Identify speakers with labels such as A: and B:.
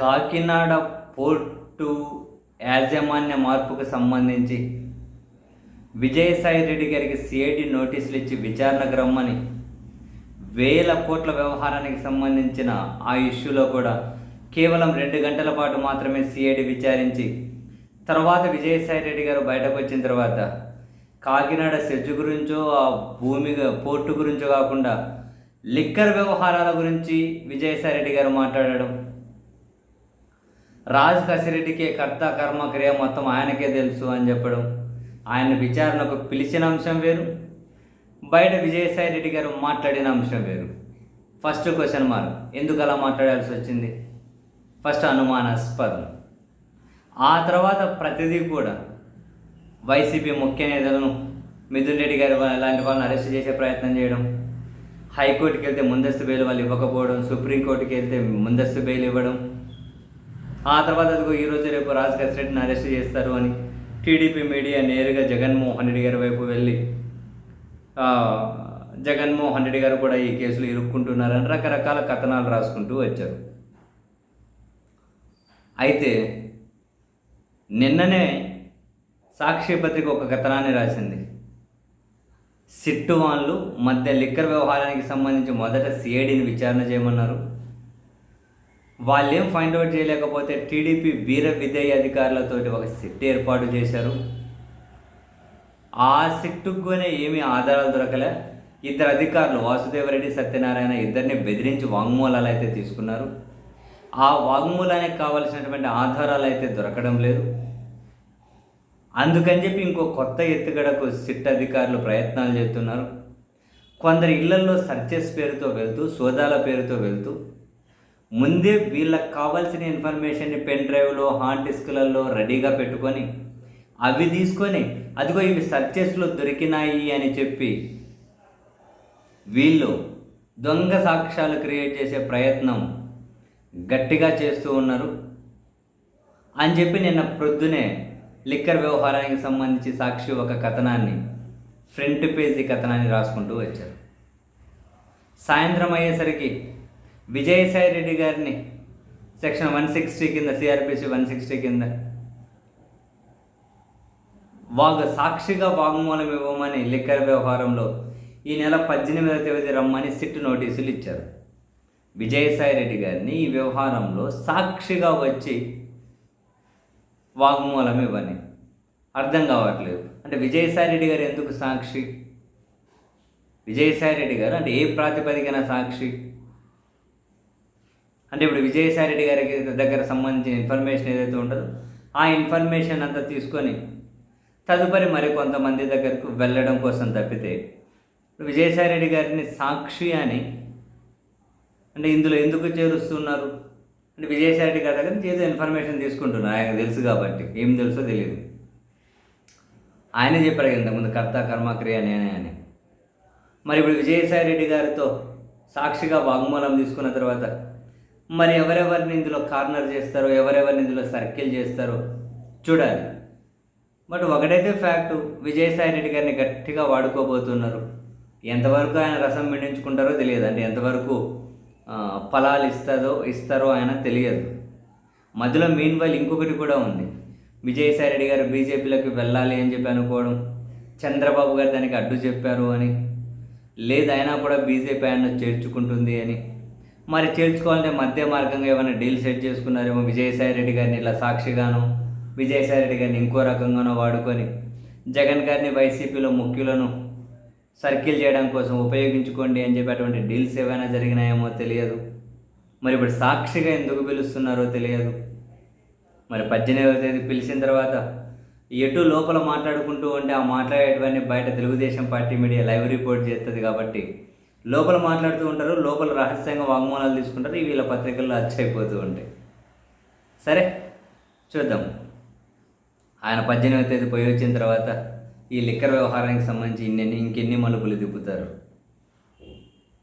A: Kakinada port యాజమాన్య మార్పుకు సంబంధించి విజయసాయి రెడ్డి గారికి సిఐడి నోటీసులు ఇచ్చి విచారణకు రమ్మని వేల కోట్ల వ్యవహారానికి సంబంధించిన ఆ ఇష్యూలో కూడా కేవలం రెండు గంటల పాటు మాత్రమే సిఐడి విచారించి తర్వాత విజయసాయి రెడ్డి గారు బయటకు వచ్చిన తర్వాత కాకినాడ సెజ్జు గురించో ఆ భూమి పోర్టు గురించో కాకుండా లిక్కర్ వ్యవహారాల గురించి విజయసాయి రెడ్డి గారు మాట్లాడడం రాజ్ కసిరెడ్డికే కర్త కర్మ క్రియ మొత్తం ఆయనకే తెలుసు అని చెప్పడం. ఆయన విచారణకు పిలిచిన అంశం వేరు. బయట విజయసాయి రెడ్డి గారు మాట్లాడిన అంశం వేరు. First question mark. ఎందుకు అలా మాట్లాడాల్సి వచ్చింది? ఫస్ట్ అనుమానాస్పదం. ఆ తర్వాత ప్రతిదీ కూడా వైసీపీ ముఖ్య నేతలను మిథున్ రెడ్డి గారి వా- లాంటి వాళ్ళని అరెస్ట్ చేసే ప్రయత్నం చేయడం. హైకోర్టుకి వెళ్తే ముందస్తు బెయిల్ వాళ్ళు ఇవ్వకపోవడం సుప్రీంకోర్టుకి వెళ్తే ముందస్తు బెయిల్ ఇవ్వడం. ఆ తర్వాత అదిగో ఈరోజు రేపు రాజ్ రెడ్డిని అరెస్ట్ చేస్తారు అని టీడీపీ మీడియా నేరుగా జగన్మోహన్ రెడ్డి గారి వైపు వెళ్ళి జగన్మోహన్ రెడ్డి గారు కూడా ఈ కేసులో ఇరుక్కుంటున్నారని రకరకాల కథనాలు రాసుకుంటూ వచ్చారు. అయితే నిన్ననే సాక్షి పత్రిక ఒక కథనాన్ని రాసింది. సిట్టు వాళ్ళు మధ్య లిక్కర్ వ్యవహారానికి సంబంధించి మొదట సిఐడిని విచారణ చేయమన్నారు. వాళ్ళేం ఫైండ్ అవుట్ చేయలేకపోతే టీడీపీ వీర విధేయ అధికారులతోటి ఒక సిట్ ఏర్పాటు చేశారు. ఆ సిట్టుకునే ఏమీ ఆధారాలు దొరకలే. ఇద్దరు అధికారులు వాసుదేవరెడ్డి సత్యనారాయణ ఇద్దరిని బెదిరించి వాంగ్మూలాలు అయితే తీసుకున్నారు. ఆ వాంగ్మూలానికి కావలసినటువంటి ఆధారాలు అయితే దొరకడం లేదు. అందుకని చెప్పి ఇంకో కొత్త ఎత్తుగడకు సిట్ అధికారులు ప్రయత్నాలు చేస్తున్నారు. కొందరు ఇళ్ళలో సర్చెస్ పేరుతో వెళ్తూ సోదాల పేరుతో వెళ్తూ ముందే వీళ్ళకి కావాల్సిన ఇన్ఫర్మేషన్ని పెన్ డ్రైవ్లో హార్డ్ డిస్క్లలో రెడీగా పెట్టుకొని అవి తీసుకొని అదిగో ఇవి సర్చెస్లో దొరికినాయి అని చెప్పి వీళ్ళు దొంగ సాక్ష్యాలు క్రియేట్ చేసే ప్రయత్నం గట్టిగా చేస్తూ ఉన్నారు. అని చెప్పి నిన్న ప్రొద్దునే లిక్కర్ వ్యవహారానికి సంబంధించి సాక్షి ఒక కథనాన్ని ఫ్రంట్ పేజీ కథనాన్ని రాసుకుంటూ వచ్చారు. సాయంత్రం అయ్యేసరికి Vijayasai Reddy garu section one sixty కింద సిఆర్పిసి వన్ సిక్స్టీ కింద వాగు సాక్షిగా వాగ్మూలం ఇవ్వమని లిక్కర్ వ్యవహారంలో ఈ నెల పద్దెనిమిదవ తేదీ రమ్మని సిట్ నోటీసులు ఇచ్చారు. విజయసాయి రెడ్డి గారిని ఈ వ్యవహారంలో సాక్షిగా వచ్చి వాగ్మూలం ఇవ్వని అర్థం కావట్లేదు. అంటే విజయసాయి రెడ్డి గారు ఎందుకు సాక్షి? విజయసాయి రెడ్డి గారు అంటే ఏ ప్రాతిపదికన సాక్షి? అంటే ఇప్పుడు విజయసాయి రెడ్డి గారికి దగ్గర సంబంధించిన ఇన్ఫర్మేషన్ ఏదైతే ఉంటుందో ఆ ఇన్ఫర్మేషన్ అంతా తీసుకొని తదుపరి మరి కొంతమంది దగ్గరకు వెళ్ళడం కోసం తప్పితే విజయసాయి రెడ్డి గారిని సాక్షి అని అంటే ఇందులో ఎందుకు చేరుస్తున్నారు? అంటే విజయసాయి రెడ్డి గారి దగ్గర నుంచి ఏదో ఇన్ఫర్మేషన్ తీసుకుంటున్నారు. ఆయన తెలుసు కాబట్టి. ఏం తెలుసో తెలియదు. ఆయనే చెప్పారు ఇంతకుముందు కర్త కర్మక్రియ నేనే అని. మరి ఇప్పుడు విజయసాయి రెడ్డి గారితో సాక్షిగా వాగ్మూలం తీసుకున్న తర్వాత మరి ఎవరెవరిని ఇందులో కార్నర్ చేస్తారో ఎవరెవరిని ఇందులో సర్కిల్ చేస్తారో చూడాలి. బట్ ఒకటైతే ఫ్యాక్టు విజయసాయి రెడ్డి గారిని గట్టిగా వాడుకోబోతున్నారు. ఎంతవరకు ఆయన రసం మిండించుకుంటారో తెలియదు అంటే ఎంతవరకు ఫలాలు ఇస్తుందో ఇస్తారో ఆయన తెలియదు. మధ్యలో మీన్ వైల్ ఇంకొకటి కూడా ఉంది. విజయసాయి రెడ్డి గారు బీజేపీలోకి వెళ్ళాలి అని చెప్పి అనుకోవడం చంద్రబాబు గారు దానికి అడ్డు చెప్పారు అని లేదు అయినా కూడా బీజేపీ ఆయన చేర్చుకుంటుంది అని మరి చేర్చుకోవాలంటే మధ్య మార్గంగా ఏమైనా డీల్ సెట్ చేసుకున్నారేమో విజయసాయి రెడ్డి గారిని ఇలా సాక్షిగాను విజయసాయి రెడ్డి గారిని ఇంకో రకంగానో వాడుకొని జగన్ గారిని వైసీపీలో ముఖ్యులను సర్కిల్ చేయడం కోసం ఉపయోగించుకోండి అని చెప్పి అటువంటి డీల్స్ ఏమైనా జరిగినాయేమో తెలియదు. మరి ఇప్పుడు సాక్షిగా ఎందుకు పిలుస్తున్నారో తెలియదు. మరి పద్దెనిమిదవ తేదీ పిలిచిన తర్వాత ఎటు లోపల మాట్లాడుకుంటూ ఉంటే ఆ మాట్లాడేటివన్నీ బయట Telugu Desam party media live report చేస్తుంది కాబట్టి లోపల మాట్లాడుతూ ఉంటారు లోపల రహస్యంగా వాంగ్మూలాలు తీసుకుంటారు ఇవి వీళ్ళ పత్రికల్లో అచ్చైపోతూ ఉంటాయి. సరే చూద్దాం. ఆయన పద్దెనిమిదవ తేదీ పోయి వచ్చిన తర్వాత ఈ లిక్కర్ వ్యవహారానికి సంబంధించి ఇన్ని ఇంకెన్ని మలుపులు తిప్పుతారు?